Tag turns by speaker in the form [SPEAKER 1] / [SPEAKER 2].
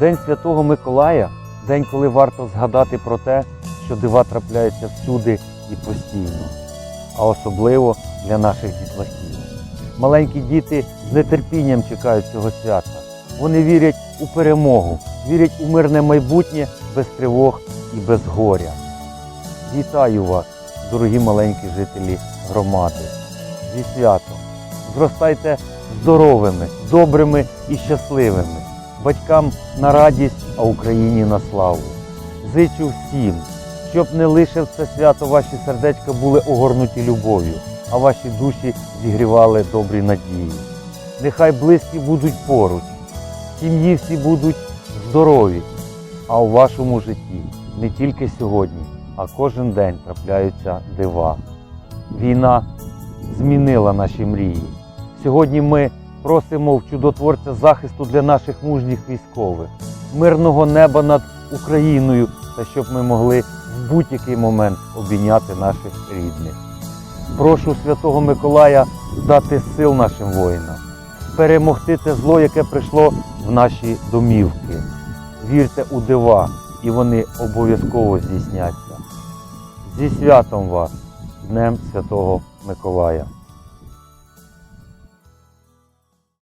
[SPEAKER 1] День Святого Миколая день, коли варто згадати про те, що дива трапляються всюди і постійно, а особливо для наших дітлахів. Маленькі діти з нетерпінням чекають цього свята. Вони вірять у перемогу, вірять у мирне майбутнє без тривог і без горя. Вітаю вас, дорогі маленькі жителі громади, зі святом. Зростайте здоровими, добрими і щасливими. Батькам на радість, а Україні на славу. Зичу всім, щоб не лише в це свято ваші сердечка були огорнуті любов'ю, а ваші душі зігрівали добрі надії. Нехай близькі будуть поруч, сім'ї всі будуть здорові, а у вашому житті не тільки сьогодні, а кожен день трапляються дива. Війна змінила наші мрії. Сьогодні ми просимо в чудотворця захисту для наших мужніх військових, мирного неба над Україною та щоб ми могли в будь-який момент обійняти наших рідних. Прошу Святого Миколая дати сил нашим воїнам, перемогти те зло, яке прийшло в наші домівки. Вірте у дива, і вони обов'язково здійсняться. Зі святом вас, Днем Святого Миколая!